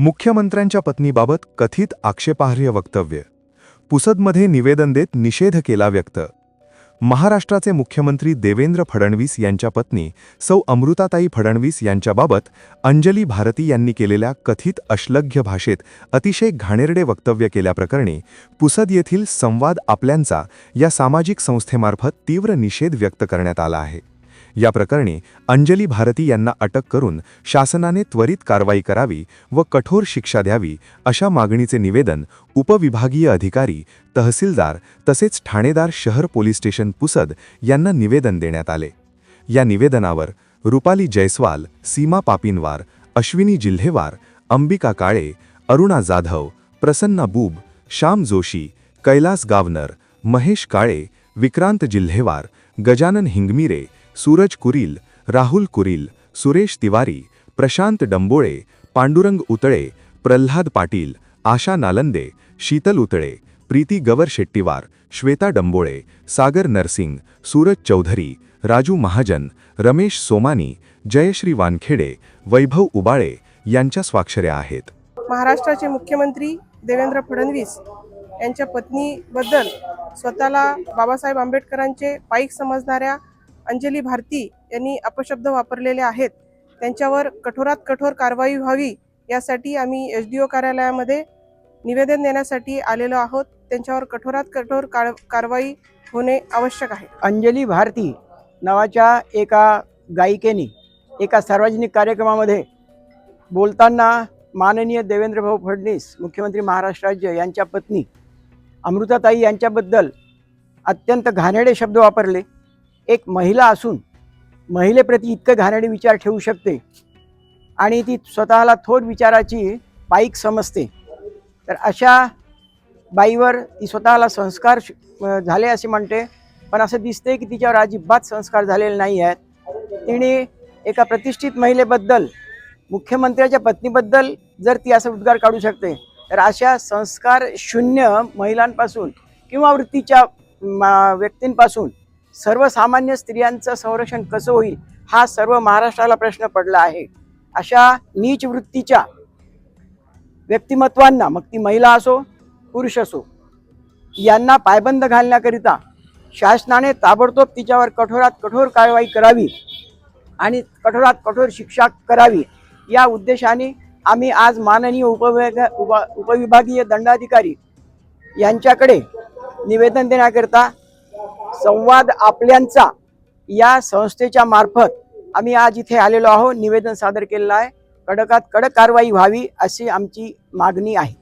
मुख्यमंत्र्यांच्या पत्नीबाबत कथित आक्षेपार्ह वक्तव्य. पुसदमध्ये निवेदन देत निषेध केला व्यक्त. महाराष्ट्राचे मुख्यमंत्री देवेंद्र फडणवीस यांच्या पत्नी सौ अमृताताई फडणवीस यांच्याबाबत अंजली भारती यांनी केलेल्या कथित अश्लघ्य भाषेत अतिशय घाणेरडे वक्तव्य केल्याप्रकरणी पुसद येथील संवाद आपल्यांचा या सामाजिक संस्थेमार्फत तीव्र निषेध व्यक्त करण्यात आला आहे. या प्रकरणी अंजली भारती यांना अटक करून शासनाने त्वरित कारवाई करावी व कठोर शिक्षा द्यावी अशा मागणीचे निवेदन उपविभागीय अधिकारी तहसीलदार तसेच ठाणेदार शहर पोलीस स्टेशन पुसद यांना निवेदन देण्यात आले. या निवेदनावर रुपाली जयस्वाल सीमा पापिनवार अश्विनी जिल्हेवार अंबिका काळे अरुणा जाधव प्रसन्ना बुब श्याम जोशी कैलास गावनर महेश काळे विक्रांत जिल्हेवार गजानन हिंगमिरे सूरज कुरील राहुल कुरील सुरेश तिवारी प्रशांत डंबोळे पांडुरंग उतळे प्रल्हाद पाटील आशा नालंदे शीतल उतळे प्रीती गवर शेट्टीवार श्वेता डंबोळे सागर नरसिंग सूरज चौधरी राजू महाजन रमेश सोमानी जयश्री वानखेडे वैभव उबाळे यांच्या स्वाक्षऱ्या आहेत. महाराष्ट्राचे मुख्यमंत्री देवेंद्र फडणवीस यांच्या पत्नीबद्दल स्वतःला बाबासाहेब आंबेडकरांचे पाईक समजणाऱ्या अंजली भारती यांनी अपशब्द वापरलेले आहेत. त्यांच्यावर कठोरात कठोर कारवाई व्हावी यासाठी आम्ही एस डी ओ कार्यालयामध्ये निवेदन देण्यासाठी आलेलो आहोत. त्यांच्यावर कठोरात कठोर कार कारवाई होणे आवश्यक आहे. अंजली भारती नावाच्या एका गायिकेने एका सार्वजनिक कार्यक्रमामध्ये बोलताना माननीय देवेंद्रभाऊ फडणवीस मुख्यमंत्री महाराष्ट्र राज्य यांच्या पत्नी अमृताताई यांच्याबद्दल अत्यंत घाणेरडे शब्द वापरले. एक महिला असून महिलेप्रती इतकं घाणेरडे विचार ठेवू शकते आणि ती स्वतःला थोर विचाराची पाईक समजते. तर अशा बाईवर ती स्वतःला संस्कार श- झाले असे म्हणते. पण असं दिसते की तिच्यावर अजिबात संस्कार झालेले नाही आहेत. तिने एका प्रतिष्ठित महिलेबद्दल मुख्यमंत्र्याच्या पत्नीबद्दल जर ती असं उद्गार काढू शकते तर अशा संस्कार शून्य महिलांपासून किंवा वृत्तीच्या व्यक्तींपासून सर्वसामान्य स्त्रियांचं संरक्षण कसं होईल हा सर्व महाराष्ट्राला प्रश्न पडला आहे. अशा नीच वृत्तीच्या व्यक्तिमत्वांना मग ती महिला असो पुरुष असो यांना पायबंद घालण्याकरिता शासनाने ताबडतोब तिच्यावर कठोरात कठोर कारवाई करावी आणि कठोरात कठोर शिक्षा करावी. या उद्देशाने आम्ही आज माननीय उपविभाग उप उपविभागीय दंडाधिकारी यांच्याकडे निवेदन देण्याकरिता संवाद आपल्यांचा या संस्थेच्या मार्फत आम्ही आज इथे आलेलो आहोत. निवेदन सादर केलेलं आहे. कडकात कडक कारवाई व्हावी अशी आमची मागणी आहे.